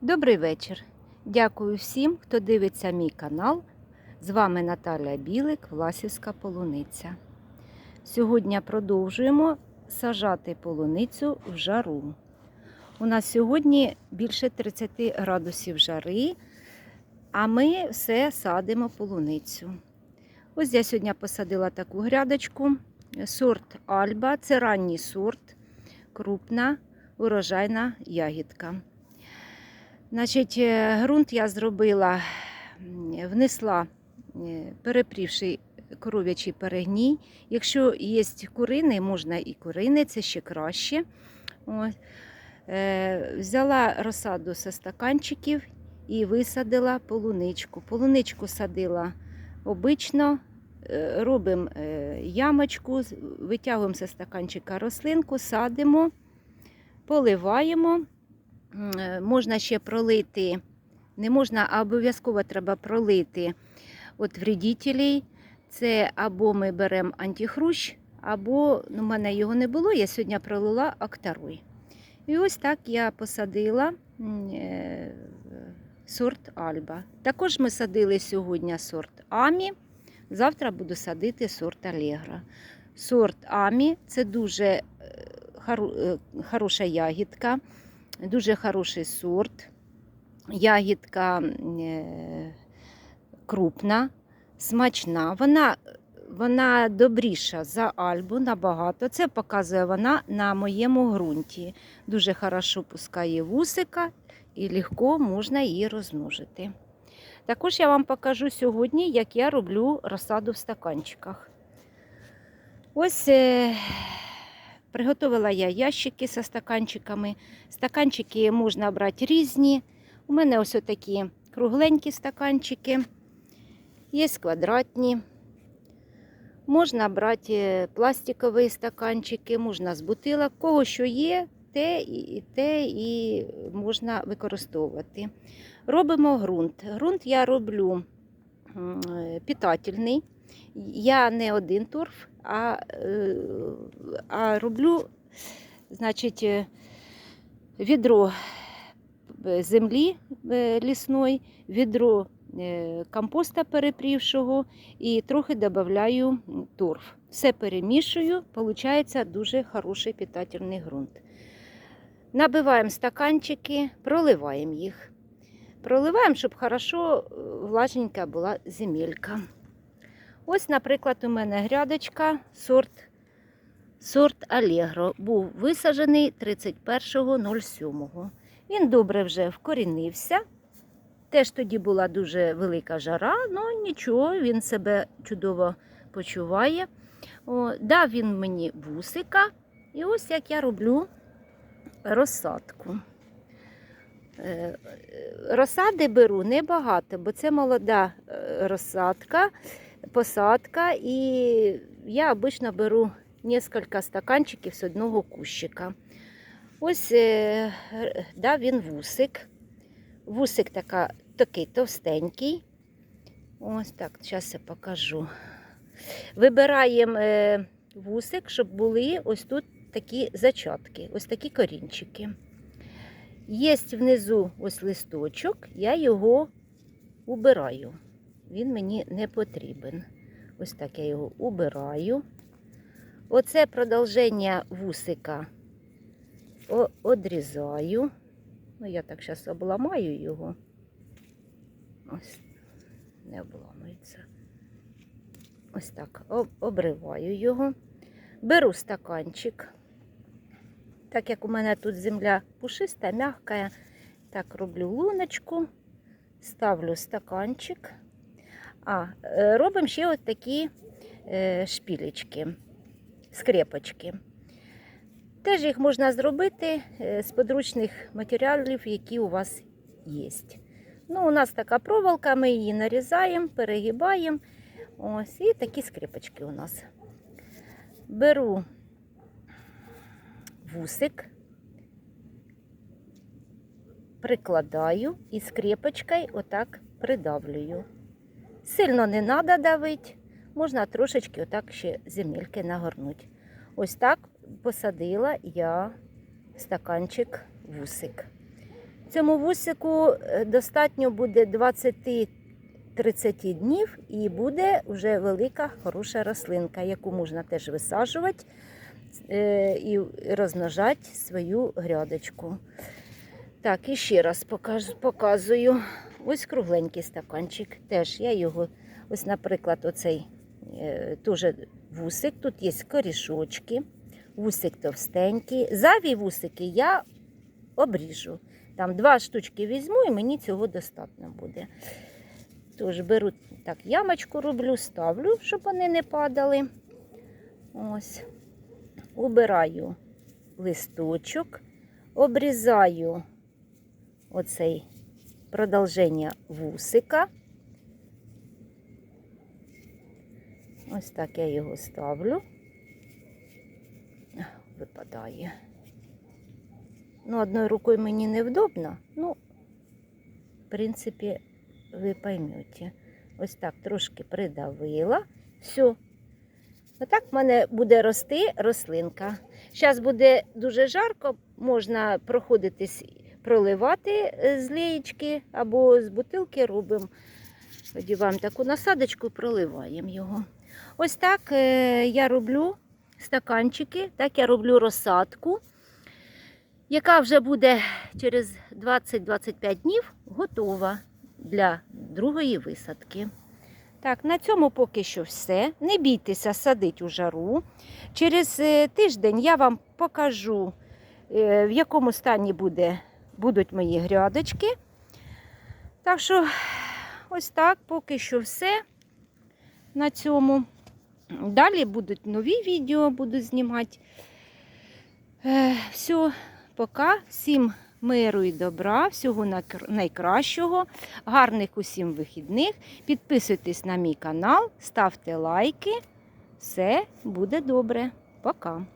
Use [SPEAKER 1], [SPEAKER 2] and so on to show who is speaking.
[SPEAKER 1] Добрий вечір. Дякую всім, хто дивиться мій канал. З вами Наталя Білик, Власівська полуниця. Сьогодні продовжуємо сажати полуницю в жару. У нас сьогодні більше 30 градусів жари, а ми все садимо полуницю. Ось я сьогодні посадила таку грядочку. Сорт Альба, це ранній сорт, крупна урожайна ягідка. Значить, е, ґрунт я зробила, внесла, е, перепрівши коров'ячий перегній. Якщо є курини, можна і курини, це ще краще. Е, Взяла розсаду зі стаканчиків і висадила полуничку. Полуничку садила обично, робимо ямочку, витягуємо зі стаканчика рослинку, садимо, поливаємо. Е, Можна ще пролити, не можна, а обов'язково треба пролити от вредителей. Це або ми беремо антихрущ, або ну, в мене його не було, я сьогодні пролила актаруй. І ось так я посадила е, сорт Альба. Також ми садили сьогодні сорт Амі. Завтра буду садити сорт Алегра. Сорт Амі це дуже е, хороша ягідка, дуже хороший сорт. Ягідка е, крупна, смачна. Вона, вона добріша за Альбу набагато. Це показує вона на моєму ґрунті. Дуже хорошо пускає вусика і легко можна її розмножити. Також я вам покажу сьогодні, як я роблю розсаду в стаканчиках. Ось е, приготувала я ящики зі стаканчиками. Стаканчики можна брати різні. У мене ось такі кругленькі стаканчики, є квадратні. Можна брати е, пластикові стаканчики, можна з бутилок. Кого що є, те і те і можна використовувати. Робимо ґрунт. Ґрунт я роблю е, питательний. Я не один торф, а, е, а роблю, значить, е, відро е, землі лісної, відро компоста перепрівшого і трохи додаю торф. Все перемішую, виходить дуже хороший питательний ґрунт. Набиваємо стаканчики, проливаємо їх. Проливаємо, щоб хорошо влажненька була земелька. Ось, наприклад, у мене грядочка сорт, сорт Allegro. Був висаджений 31.07. Він добре вже вкорінився. Теж тоді була дуже велика жара, але нічого, він себе чудово почуває. О, дав він мені вусика. І ось як я роблю розсадку. Е, Розсади беру небагато, бо це молода е, розсадка, посадка, і я обично беру кілька стаканчиків з одного кущика. Ось е, дав він вусик. Вусик така, такий товстенький. Ось так, зараз я покажу. Вибираємо е, вусик, щоб були ось тут такі зачатки, ось такі корінчики. Є внизу ось листочок, я його убираю. Він мені не потрібен. Ось так я його убираю. Оце продовження вусика одрізаю. Ну, я так зараз обламаю його. Ось, не обламується. Ось так, об- обриваю його. Беру стаканчик. Так як у мене тут земля пушиста, м'яка, так роблю луночку, ставлю стаканчик. А, е, робимо ще от такі е, шпілечки, скрепочки. Теж їх можна зробити е, з подручних матеріалів, які у вас є. Ну, у нас така проволока, ми її нарізаємо, перегибаємо. Ось, і такі скрепочки у нас. Беру вусик, прикладаю і скрепочкою отак придавлюю. Сильно не треба давити, можна трошечки отак ще земельки нагорнути. Ось так посадила я стаканчик вусик. цьому вусику е, достатньо буде 20-30 днів і буде вже велика хороша рослинка, яку можна теж висаджувати е, і розмножати свою грядочку. Так, і ще раз покажу, показую. Ось кругленький стаканчик. Теж я його, ось, наприклад, оцей е, теж вусик. Тут є корішочки, вусик товстенький. Заві вусики я обріжу. Там два штучки візьму і мені цього достатньо буде. Тож беру так, ямочку роблю, ставлю, щоб вони не падали. Ось. Убираю листочок, обрізаю оцей продовження вусика. Ось так я його ставлю. Випадає. Ну, одною рукою мені невдобно. Ну, в принципі, ви поймете. Ось так трошки придавила. Все. Отак в мене буде рости рослинка. Зараз буде дуже жарко, можна проходитись, проливати е, з лієчки або з бутилки робимо. Тоді вам таку насадочку проливаємо його. Ось так е, я роблю стаканчики, так я роблю розсадку, яка вже буде через 20-25 днів готова для другої висадки. Так, на цьому поки що все. Не бійтеся садити у жару. Через е, тиждень я вам покажу, в якому стані буде, будуть мої грядочки. Так що, ось так, поки що все на цьому. Далі будуть нові відео, буду знімати. Е, все, пока. Всім миру і добра, всього найкращого, гарних усім вихідних. Підписуйтесь на мій канал, ставте лайки. Все буде добре. Пока.